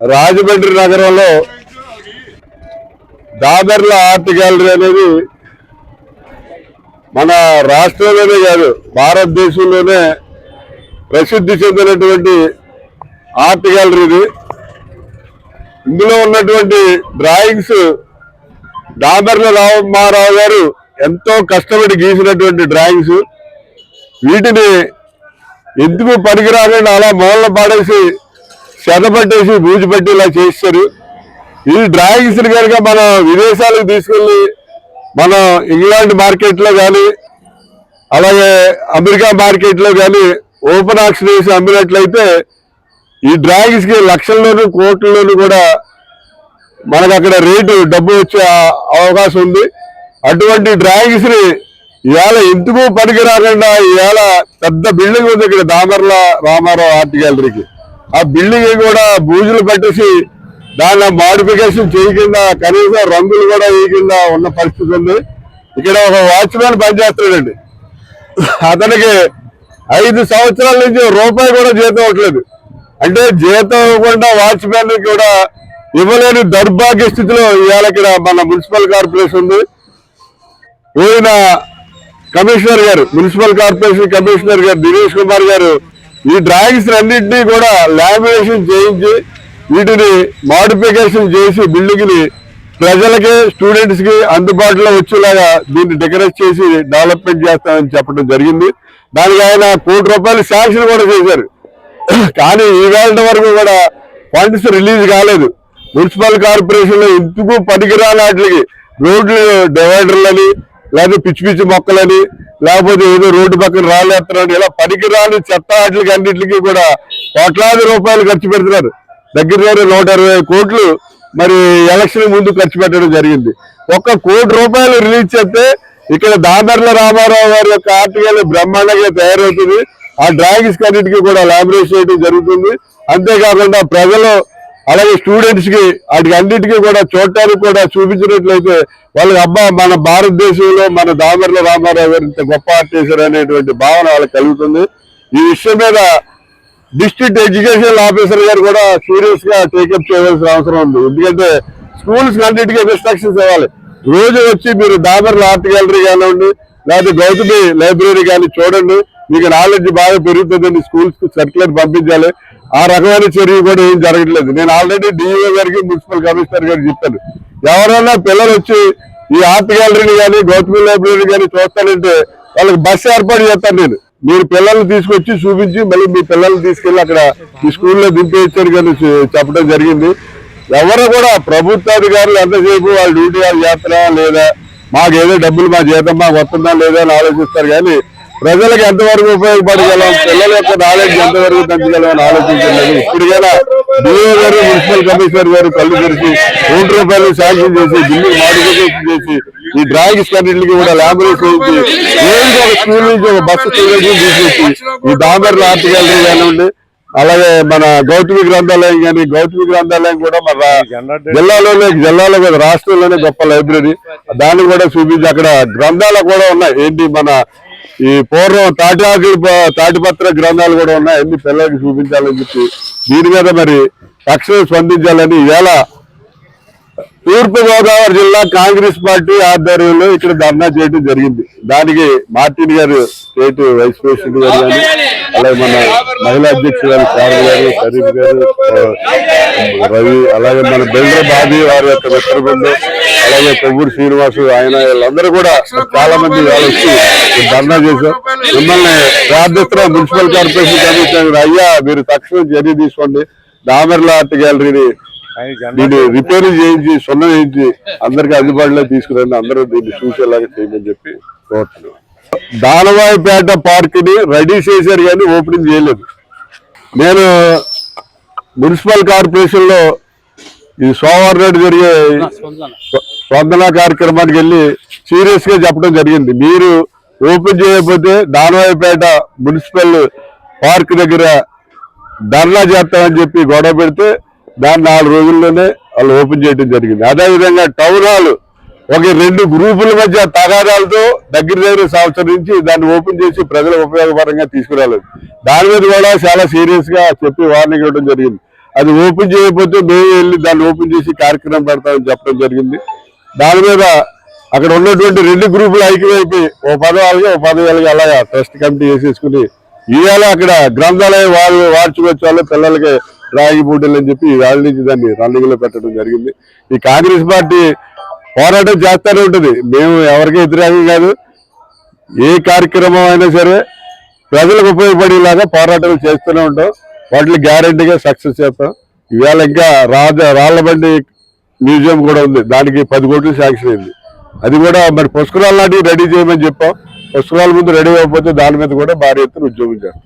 రాజమండ్రి నగరంలో దాదర్ల art gallery అనేది మన రాష్ట్రంలోనే కాదు భారతదేశంలోనే ప్రసిద్ధి చెందినటువంటి ఆర్ట్ గ్యాలరీ ఇది. ఇందులో ఉన్నటువంటి డ్రాయింగ్స్ దాదర్ల రామారావు గారు ఎంతో కష్టపడి గీసినటువంటి డ్రాయింగ్స్. వీటిని ఎందుకు పనికిరాకుండా అలా మూలన పాడేసి చెదపట్టేసి బూజు పట్టి ఇలా చేస్తారు ఈ డ్రాయింగ్స్ కనుక మనం విదేశాలకు తీసుకెళ్ళి మనం ఇంగ్లాండ్ మార్కెట్లో కానీ అలాగే అమెరికా మార్కెట్లో కానీ ఓపెన్ ఆక్షన్ వేసి అమ్మినట్లయితే ఈ డ్రాయింగ్స్కి లక్షల్లోనూ కోట్లలోనూ కూడా మనకు అక్కడ రేటు డబ్బు వచ్చే అవకాశం ఉంది. అటువంటి డ్రాయింగ్స్ని ఇవాళ ఎందుకు పనికి రాకుండా ఇవాళ పెద్ద బిల్డింగ్ ఉంది ఇక్కడ దామర్ల రామారావు ఆర్ట్ గ్యాలరీకి. ఆ బిల్డింగ్ కూడా బూజులు పట్టేసి దాని మాడిఫికేషన్ చేయకుండా కనీసం రంగులు కూడా వేయకుండా ఉన్న పరిస్థితి ఉంది. ఇక్కడ ఒక వాచ్మెన్ పనిచేస్తున్నాడండి. అతనికి ఐదు సంవత్సరాల నుంచి రూపాయి కూడా జీతం ఇవ్వట్లేదు. అంటే జీతం ఇవ్వకుండా వాచ్మెన్ కూడా ఇవ్వలేని దౌర్భాగ్య స్థితిలో ఇవాళ ఇక్కడ మన మున్సిపల్ కార్పొరేషన్ ఉంది. పోయిన కమిషనర్ గారు మున్సిపల్ కార్పొరేషన్ కమిషనర్ గారు దినేష్ కుమార్ గారు ఈ డ్రాయింగ్స్ అన్నింటినీ కూడా లామినేషన్ చేయించి వీటిని మాడిఫికేషన్ చేసి బిల్డింగ్ని ప్రజలకి స్టూడెంట్స్కి అందుబాటులో వచ్చేలాగా దీన్ని డెకరేట్ చేసి డెవలప్మెంట్ చేస్తామని చెప్పడం జరిగింది. దానికి ఆయన కోటి రూపాయలు శాంక్షన్ కూడా చేశారు. కానీ ఈ వరకు కూడా ఫండ్స్ రిలీజ్ కాలేదు. మున్సిపల్ కార్పొరేషన్లో ఇందుకు ఎందుకు పనికిరాని వాటికి రోడ్లు డివైడర్లని లేకపోతే పిచ్చి పిచ్చి మొక్కలని లేకపోతే ఏదో రోడ్డు పక్కన రాలేస్తున్నాడు ఇలా పనికిరాని చెత్త వాటికి అన్నింటికి కూడా కోట్లాది రూపాయలు ఖర్చు పెడుతున్నారు. దగ్గర దగ్గర నూట ఇరవై కోట్లు మరి ఎలక్షన్ ముందు ఖర్చు పెట్టడం జరిగింది. ఒక్క కోటి రూపాయలు రిలీజ్ చేస్తే ఇక్కడ దామర్ల రామారావు గారి యొక్క ఆర్టికల్ బ్రహ్మాండంగా తయారవుతుంది. ఆ డ్రాయింగ్స్ కన్నింటికి కూడా లామినేషన్ చేయడం జరుగుతుంది. అంతేకాకుండా ప్రజలు అలాగే స్టూడెంట్స్కి వాటికి అన్నిటికీ కూడా చూడటానికి కూడా చూపించినట్లయితే వాళ్ళకి అబ్బా మన భారతదేశంలో మన దామర్ల రామారావు గారు ఇంత గొప్ప చేశారు అనేటువంటి భావన వాళ్ళకి కలుగుతుంది. ఈ విషయం మీద డిస్ట్రిక్ట్ ఎడ్యుకేషన్ ఆఫీసర్ గారు కూడా సీరియస్గా టేకప్ చేయవలసిన అవసరం ఉంది. ఎందుకంటే స్కూల్స్ అన్నిటికీ ఇన్స్ట్రక్షన్స్ ఇవ్వాలి. రోజు వచ్చి మీరు దామర్ల ఆర్ట్ గ్యాలరీ కానివ్వండి లేకపోతే గౌతమి లైబ్రరీ కానీ చూడండి మీకు నాలెడ్జ్ బాగా పెరుగుతుందని స్కూల్స్కు సర్క్యులర్ పంపించాలి. ఆ రకమైన చర్య కూడా ఏం జరగట్లేదు. నేను ఆల్రెడీ డిఈఓ గారికి మున్సిపల్ కమిషనర్ గారికి చెప్పాను. ఎవరైనా పిల్లలు వచ్చి ఈ ఆర్ట్ గ్యాలరీని కానీ గౌతమి లైబ్రరీని కానీ చూస్తానంటే వాళ్ళకి బస్సు ఏర్పాటు చేస్తాను నేను. మీరు పిల్లల్ని తీసుకొచ్చి చూపించి మళ్ళీ మీ పిల్లల్ని తీసుకెళ్ళి అక్కడ ఈ స్కూల్లో దింపేయించారు కానీ చెప్పడం జరిగింది. ఎవరు కూడా ప్రభుత్వాధికారులు ఎంతసేపు వాళ్ళ డ్యూటీ వాళ్ళు చేస్తారా లేదా మాకేదో డబ్బులు మా జీతం మాకు వస్తుందా లేదా అని ఆలోచిస్తారు కానీ ప్రజలకు ఎంతవరకు ఉపయోగపడగలం? పిల్లల యొక్క నాలెడ్జ్ ఎంతవరకు పెంచగలం అని ఆలోచించలేదు ఇప్పటికైనా డిఓ గారు మున్సిపల్ కమిషనర్ గారు కళ్ళు తెరిచి కోటి రూపాయలు శాంక్షన్ చేసి బిల్లు మాడిఫికేషన్ చేసి ఈ డ్రాయింగ్స్ అన్నింటికి కూడా లాంబరేజ్ చేయించి రోజుకి ఒక స్కూల్ నుంచి ఒక బస్సు స్టూడెంట్ తీసుకొచ్చి ఈ దామర్ల ఆర్ట్ గ్యాలరీ కానివ్వండి అలాగే మన గౌతమి గ్రంథాలయం కానీ గౌతమి గ్రంథాలయం కూడా మన జిల్లాలోనే జిల్లాలో కాదు, రాష్ట్రంలోనే గొప్ప లైబ్రరీ. దాన్ని కూడా చూపించి అక్కడ గ్రంథాలు కూడా ఉన్నాయి. ఏంటి మన ఈ పూర్వం తాటాకులు తాటిపత్ర గ్రంథాలు కూడా ఉన్నాయి. అన్ని పిల్లలకి చూపించాలని చెప్పి దీని మీద మరి తక్షణం స్పందించాలని ఇలా తూర్పుగోదావరి జిల్లా కాంగ్రెస్ పార్టీ ఆధ్వర్యంలో ఇక్కడ ధర్నా చేయడం జరిగింది. దానికి మార్టిన్ గారు స్టేట్ వైస్ ప్రెసిడెంట్ గారు కానీ అలాగే మన మహిళా అధ్యక్షురాలు గారు శారద గారు షరీఫ్ గారు రవి అలాగే మన బిల్డర్ బాబీ వారి యొక్క మిత్ర బృందం అలాగే కొవ్వూరు శ్రీనివాసు ఆయన వీళ్ళందరూ కూడా చాలా మంది వాళ్ళు వచ్చి ధర్నా చేశారు. మిమ్మల్ని ప్రార్థిస్తున్న మున్సిపల్ కార్పొరేషన్ కమిషనర్ అయ్యా మీరు తక్షణం చర్య తీసుకోండి. దామెర్ల ఆర్ట్ గ్యాలరీని దీన్ని రిపేర్ చేయించి సున్న చేయించి అందరికి అందుబాటులో తీసుకురండి. అందరూ దీన్ని చూసేలాగా చేయమని చెప్పి కోరుతున్నాం. దానవాయిపేట పార్క్ని రెడీ చేశారు కానీ ఓపెనింగ్ చేయలేదు. నేను మున్సిపల్ కార్పొరేషన్లో ఈ సోమవారం నాడు జరిగే స్పందన కార్యక్రమానికి వెళ్ళి సీరియస్గా చెప్పడం జరిగింది. మీరు ఓపెన్ చేయకపోతే దానవాయిపేట మున్సిపల్ పార్క్ దగ్గర ధర్నా చేస్తామని చెప్పి గొడవ పెడితే దాన్ని నాలుగు రోజుల్లోనే వాళ్ళు ఓపెన్ చేయడం జరిగింది. అదేవిధంగా టౌన్ హాల్ ఒక రెండు గ్రూపుల మధ్య తగాదాలతో దగ్గర దగ్గర సంవత్సరం నుంచి దాన్ని ఓపెన్ చేసి ప్రజల ఉపయోగపరంగా తీసుకురాలేదు. దాని మీద కూడా చాలా సీరియస్గా చెప్పి వార్నింగ్ ఇవ్వడం జరిగింది. అది ఓపెన్ చేయకపోతే మేము వెళ్ళి దాన్ని ఓపెన్ చేసి కార్యక్రమం పెడతామని చెప్పడం జరిగింది. దాని మీద అక్కడ ఉన్నటువంటి రెండు గ్రూపులు ఐక్యమైపోయి ఓ పదవాలుగా ఓ పదవేలుగా అలాగా ట్రస్ట్ కమిటీ వేసేసుకుని ఇవాళ అక్కడ గ్రంథాలయం వాళ్ళు వార్చుకొచ్చే వాళ్ళు పిల్లలకి రాగి బూటలు అని చెప్పి వాళ్ళ నుంచి దాన్ని రన్నింగ్లో పెట్టడం జరిగింది. ఈ కాంగ్రెస్ పార్టీ పోరాటం చేస్తూనే ఉంటుంది. మేము ఎవరికీ వ్యతిరేకం కాదు. ఏ కార్యక్రమం అయినా సరే ప్రజలకు ఉపయోగపడేలాగా పోరాటాలు చేస్తూనే ఉంటాం. వాటిని గ్యారంటీగా సక్సెస్ చేస్తాం. ఇవాళ ఇంకా రాజ రాళ్ళబండి మ్యూజియం కూడా ఉంది. దానికి పది కోట్లు శాంక్షన్ అయింది. అది కూడా మరి పుష్కరాలు లాంటివి రెడీ చేయమని చెప్పాం. పుష్కరాల ముందు రెడీ అవ్వకపోతే దాని మీద కూడా భారీ ఎత్తున ఉద్యోగం చేస్తాం.